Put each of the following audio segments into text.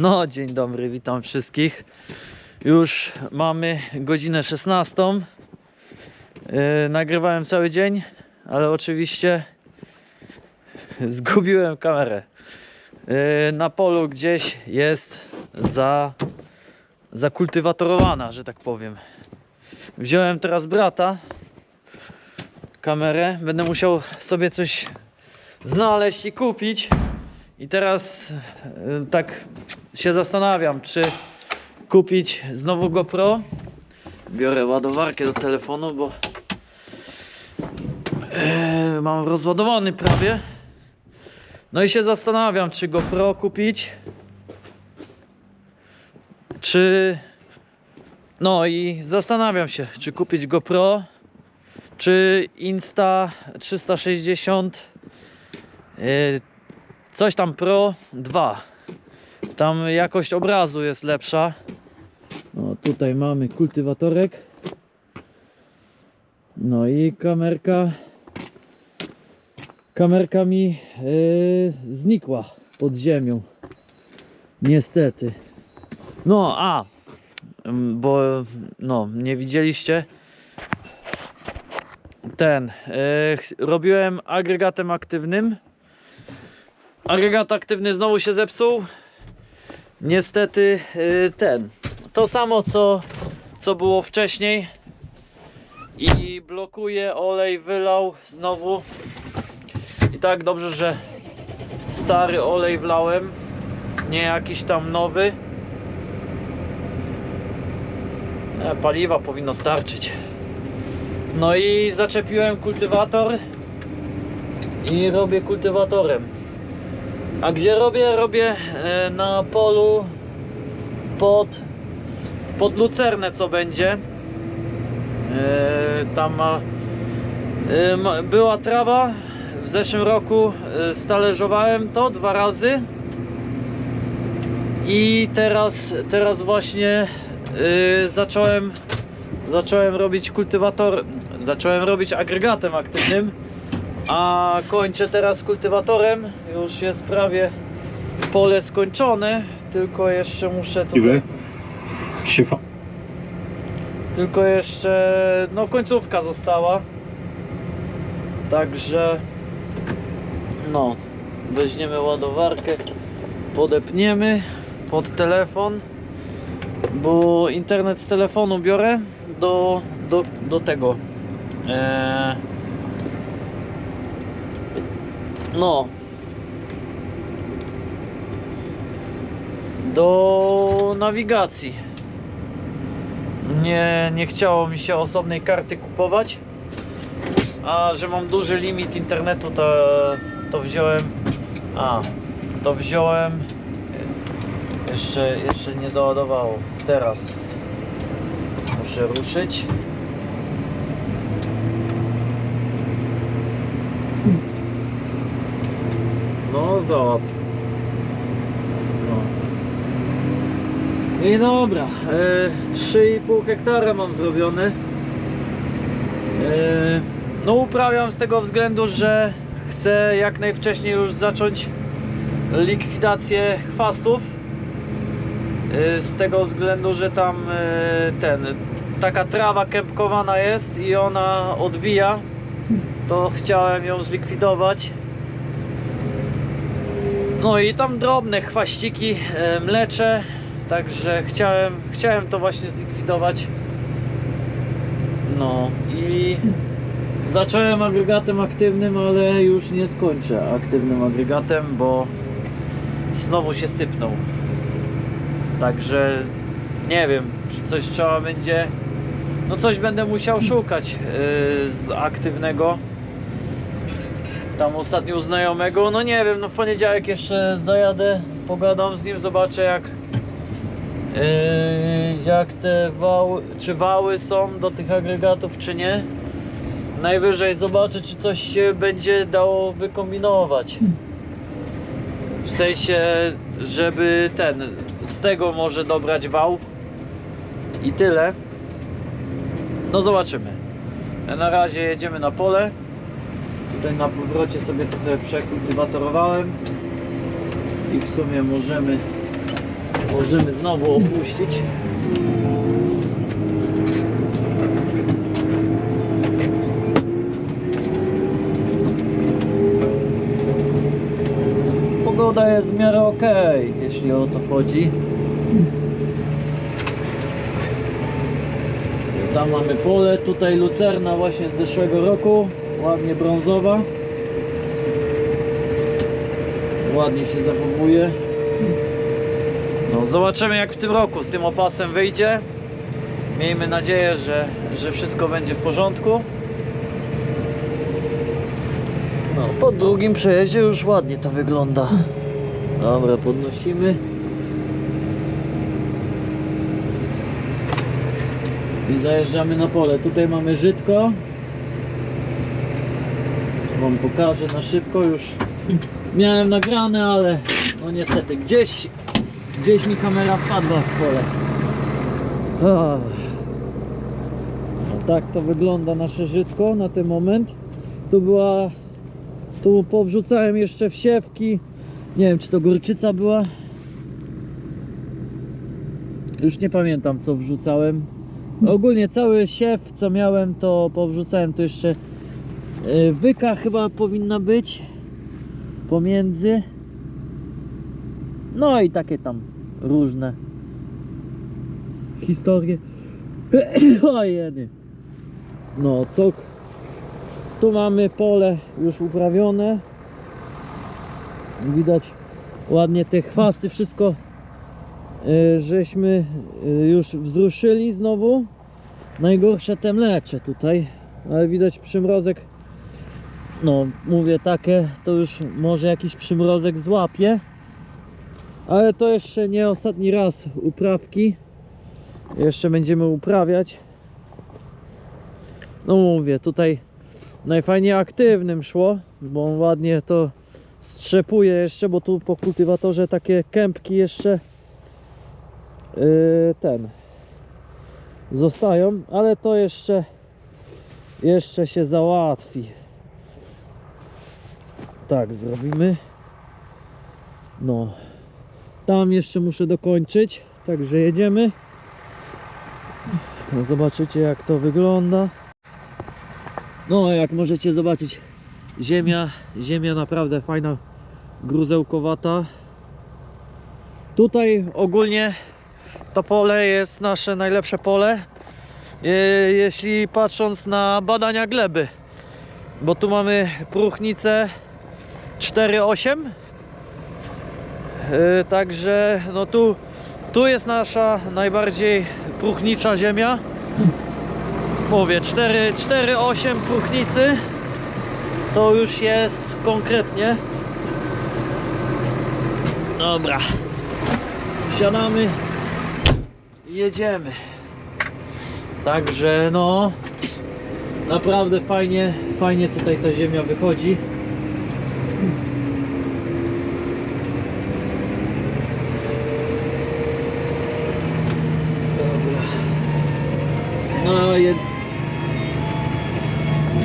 No, dzień dobry, witam wszystkich. Już mamy godzinę 16. Yy, nagrywałem cały dzień, ale oczywiście zgubiłem kamerę. Yy, na polu gdzieś jest za, zakultywatorowana, że tak powiem. Wziąłem teraz brata kamerę. Będę musiał sobie coś znaleźć i kupić. I teraz y, tak się zastanawiam, czy kupić znowu GoPro. Biorę ładowarkę do telefonu, bo e, mam rozładowany prawie. No i się zastanawiam, czy GoPro kupić, czy no i zastanawiam się, czy kupić GoPro, czy Insta 360 yy, coś tam Pro 2. Tam jakość obrazu jest lepsza. No tutaj mamy kultywatorek. No i kamerka. Kamerka mi yy, znikła pod ziemią. Niestety. No, a mm, bo no, nie widzieliście. Ten yy, robiłem agregatem aktywnym. Agregat aktywny znowu się zepsuł. Niestety yy, ten. To samo co, co było wcześniej. I blokuje, olej wylał znowu. I tak dobrze, że stary olej wlałem. Nie jakiś tam nowy. E, paliwa powinno starczyć. No i zaczepiłem kultywator i robię kultywatorem. A gdzie robię? Robię e, na polu pod, pod lucernę co będzie. E, Tam e, ma- była trawa. W zeszłym roku stależowałem to dwa razy. I teraz, teraz właśnie zacząłem zacząłem robić kultywator, zacząłem robić agregatem aktywnym, a kończę teraz kultywatorem. Już jest prawie pole skończone, tylko jeszcze muszę tutaj, fa- tylko jeszcze no końcówka została. Także no weźmiemy ładowarkę, podepniemy pod telefon bo internet z telefonu biorę do, do, do tego. Eee, no. Do nawigacji. Nie, nie chciało mi się osobnej karty kupować. A że mam duży limit internetu, to, to wziąłem. A, to wziąłem jeszcze, jeszcze nie załadowało. Teraz muszę ruszyć. No załap. No. I dobra, e, 3,5 hektara mam zrobione. E, no uprawiam z tego względu, że chcę jak najwcześniej już zacząć likwidację chwastów. Y, z tego względu, że tam y, ten taka trawa kępkowana jest i ona odbija to chciałem ją zlikwidować no i tam drobne chwaściki y, mlecze także chciałem, chciałem to właśnie zlikwidować no i zacząłem agregatem aktywnym, ale już nie skończę aktywnym agregatem, bo znowu się sypnął Także nie wiem, czy coś trzeba będzie. No coś będę musiał szukać yy, z aktywnego. Tam ostatnio u znajomego. No nie wiem, no w poniedziałek jeszcze zajadę, pogadam z nim, zobaczę jak yy, jak te wały, czy wały są do tych agregatów, czy nie. Najwyżej zobaczę, czy coś się będzie dało wykombinować. W sensie, żeby ten, z tego może dobrać wał i tyle. No zobaczymy. Na razie jedziemy na pole. Tutaj na powrocie sobie trochę przekultywatorowałem i w sumie możemy Możemy znowu opuścić. Pogoda jest w miarę ok, jeśli o to chodzi. Tam mamy pole, tutaj lucerna właśnie z zeszłego roku, ładnie brązowa. Ładnie się zachowuje. No, zobaczymy jak w tym roku z tym opasem wyjdzie. Miejmy nadzieję, że, że wszystko będzie w porządku. No, po drugim przejeździe już ładnie to wygląda. Dobra, podnosimy. I zajeżdżamy na pole. Tutaj mamy żytko. Wam pokażę na szybko już. Miałem nagrane, ale no niestety gdzieś gdzieś mi kamera wpadła w pole. No tak to wygląda nasze żytko na ten moment. Tu była tu powrzucałem jeszcze wsiewki. Nie wiem czy to gorczyca była. Już nie pamiętam co wrzucałem. Ogólnie cały siew co miałem to powrzucałem tu jeszcze wyka chyba powinna być pomiędzy. No i takie tam różne historie. Ojeny. No to tu mamy pole już uprawione. Widać ładnie te chwasty, wszystko y, żeśmy y, już wzruszyli znowu. Najgorsze te mlecze tutaj, ale widać przymrozek. No, mówię takie, to już może jakiś przymrozek złapie. Ale to jeszcze nie ostatni raz uprawki. Jeszcze będziemy uprawiać. No mówię, tutaj najfajniej aktywnym szło, bo on ładnie to strzepuje jeszcze, bo tu po kultywatorze takie kępki jeszcze yy, ten zostają, ale to jeszcze jeszcze się załatwi. Tak zrobimy. No. Tam jeszcze muszę dokończyć, także jedziemy. No, Zobaczycie jak to wygląda. No jak możecie zobaczyć ziemia, ziemia naprawdę fajna, gruzełkowata. Tutaj ogólnie to pole jest nasze najlepsze pole. Je, jeśli patrząc na badania gleby. Bo tu mamy próchnicę 4,8 Yy, Także no tu, tu jest nasza najbardziej próchnicza ziemia. Mówię 4, 4,8 próchnicy to już jest konkretnie. Dobra. Wsiadamy jedziemy. Także no naprawdę fajnie, fajnie tutaj ta ziemia wychodzi. Dobra. Na, jed...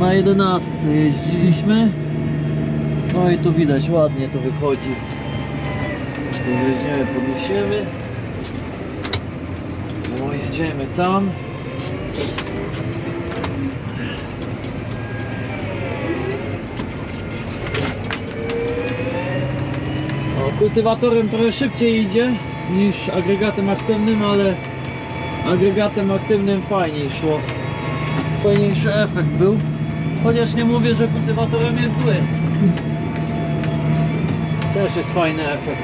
na 11 jeździliśmy. No i tu widać ładnie to wychodzi. Tu weźmiemy, podniesiemy. O, jedziemy tam. Kultywatorem trochę szybciej idzie niż agregatem aktywnym, ale agregatem aktywnym fajniej szło. Fajniejszy efekt był. Chociaż nie mówię, że kultywatorem jest zły. Też jest fajny efekt.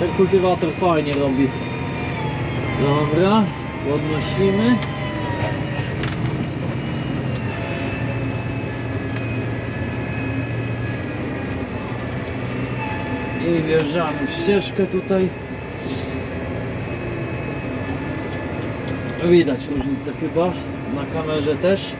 Ten kultywator fajnie robi. Dobra, podnosimy. I wjeżdżamy w ścieżkę tutaj. Widać różnicę chyba na kamerze też.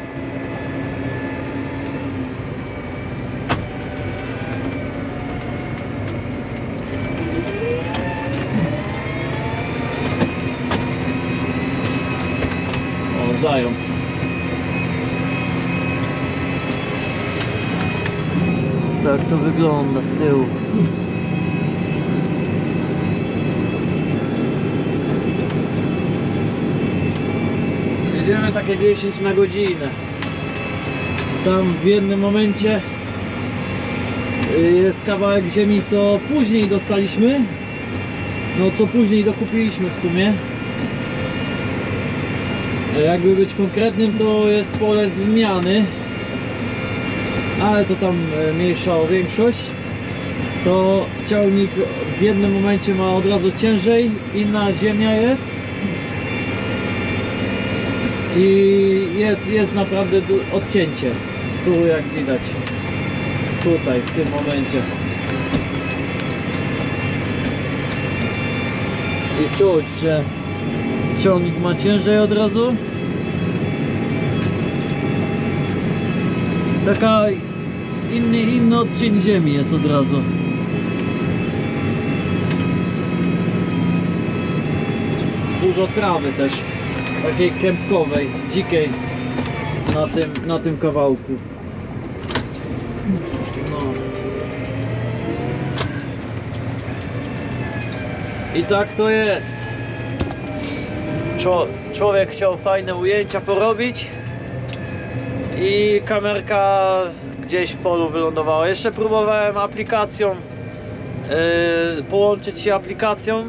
Tak to wygląda z tyłu. Jedziemy takie 10 na godzinę. Tam w jednym momencie y, jest kawałek ziemi, co później dostaliśmy. No co później dokupiliśmy w sumie. Jakby być konkretnym, to jest pole zmiany. Ale to tam e, mniejsza o większość. To ciągnik w jednym momencie ma od razu ciężej, inna ziemia jest. I jest, jest naprawdę odcięcie. Tu jak widać. Tutaj, w tym momencie. I czuć, że ciągnik ma ciężej od razu. Taka inny, inny odcień ziemi jest od razu. Dużo trawy też, takiej kępkowej, dzikiej na tym, na tym kawałku. No. I tak to jest. Czło- człowiek chciał fajne ujęcia porobić i kamerka gdzieś w polu wylądowała. Jeszcze próbowałem aplikacją yy, połączyć się aplikacją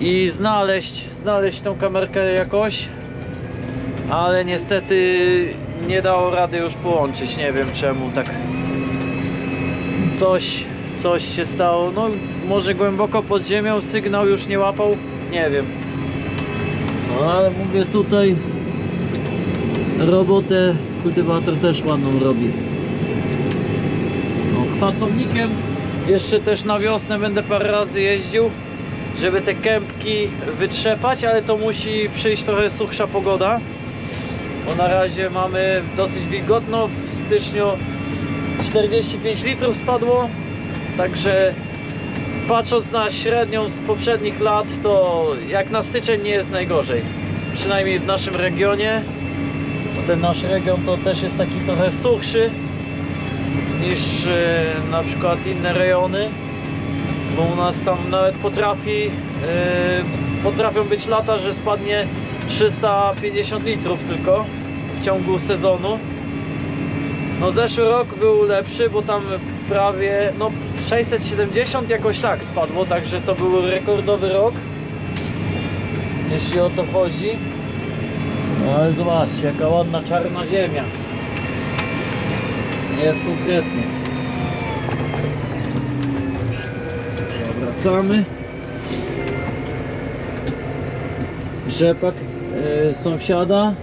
i znaleźć, znaleźć tą kamerkę jakoś, ale niestety nie dało rady już połączyć. Nie wiem czemu tak coś, coś się stało. No może głęboko pod ziemią sygnał już nie łapał, nie wiem. No ale mówię tutaj robotę kultywator też ładną robi. No, chwastownikiem jeszcze też na wiosnę będę parę razy jeździł, żeby te kępki wytrzepać, ale to musi przyjść trochę suchsza pogoda. Bo na razie mamy dosyć wilgotno, w styczniu 45 litrów spadło, także patrząc na średnią z poprzednich lat, to jak na styczeń nie jest najgorzej. Przynajmniej w naszym regionie. Ten nasz region to też jest taki trochę suchszy niż e, na przykład inne rejony. Bo u nas tam nawet potrafi e, potrafią być lata, że spadnie 350 litrów tylko w ciągu sezonu. No zeszły rok był lepszy, bo tam prawie no 670 jakoś tak spadło, także to był rekordowy rok. Jeśli o to chodzi. No ale zobaczcie, jaka ładna czarna ziemia. Jest konkretnie. Wracamy. Rzepak e, sąsiada.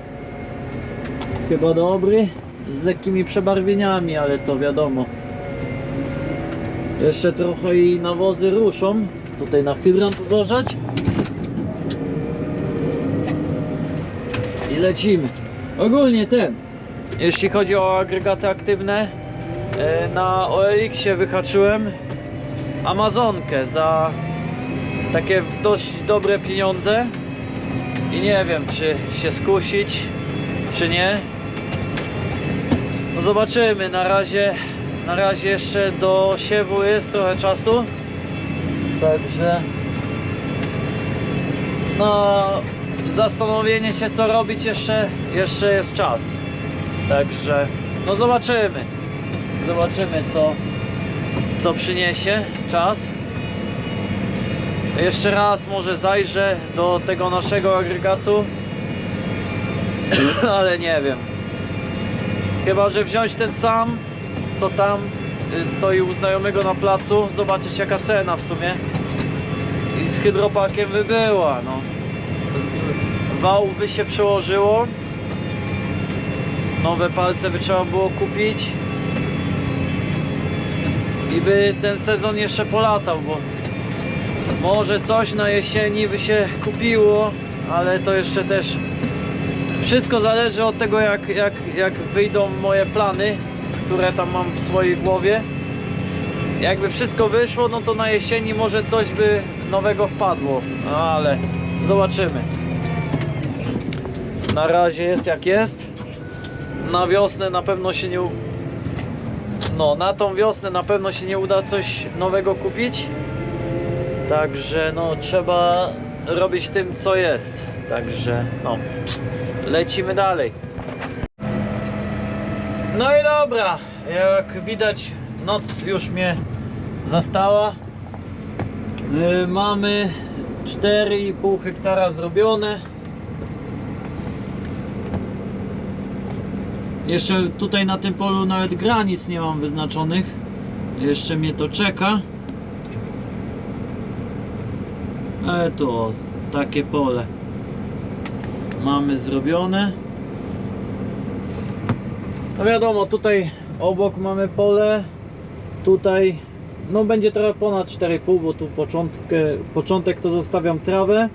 Chyba dobry. Z lekkimi przebarwieniami, ale to wiadomo. Jeszcze trochę i nawozy ruszą. Tutaj na hydrant uważać. I lecimy. Ogólnie ten. Jeśli chodzi o agregaty aktywne, e, na OLX-ie wyhaczyłem Amazonkę za takie dość dobre pieniądze. I nie wiem, czy się skusić, czy nie. No zobaczymy, na razie, na razie jeszcze do siewu jest trochę czasu. Także no zastanowienie się co robić jeszcze, jeszcze jest czas. Także no zobaczymy. Zobaczymy co, co przyniesie czas. Jeszcze raz może zajrzę do tego naszego agregatu. Ale nie wiem. Chyba, że wziąć ten sam, co tam y, stoi u znajomego na placu, zobaczyć jaka cena w sumie. I z hydropakiem by była, no. Z- Wał by się przełożyło. Nowe palce by trzeba było kupić. I by ten sezon jeszcze polatał, bo może coś na jesieni by się kupiło, ale to jeszcze też wszystko zależy od tego jak, jak, jak wyjdą moje plany, które tam mam w swojej głowie. Jakby wszystko wyszło, no to na jesieni może coś by nowego wpadło, no ale zobaczymy. Na razie jest jak jest. Na wiosnę na pewno się nie. No, na tą wiosnę na pewno się nie uda coś nowego kupić. Także no trzeba robić tym co jest. Także no lecimy dalej. No i dobra, jak widać noc już mnie zastała. Yy, mamy 4,5 hektara zrobione. Jeszcze tutaj na tym polu nawet granic nie mam wyznaczonych. Jeszcze mnie to czeka. E to takie pole mamy zrobione. No wiadomo, tutaj obok mamy pole. Tutaj no będzie trochę ponad 4,5, bo tu początkę, początek to zostawiam trawę.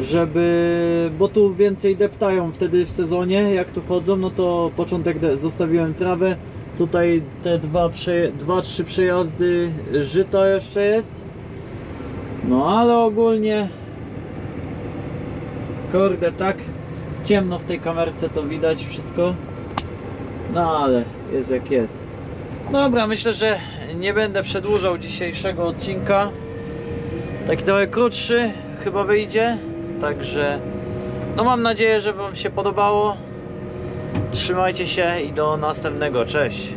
Żeby, bo tu więcej deptają wtedy w sezonie, jak tu chodzą, no to początek zostawiłem trawę. Tutaj te dwa, dwa, trzy przejazdy żyta jeszcze jest. No ale ogólnie Kurde, tak ciemno w tej kamerce to widać wszystko. No ale jest jak jest. Dobra, myślę, że nie będę przedłużał dzisiejszego odcinka. Taki trochę krótszy chyba wyjdzie. Także no mam nadzieję, że Wam się podobało. Trzymajcie się i do następnego. Cześć.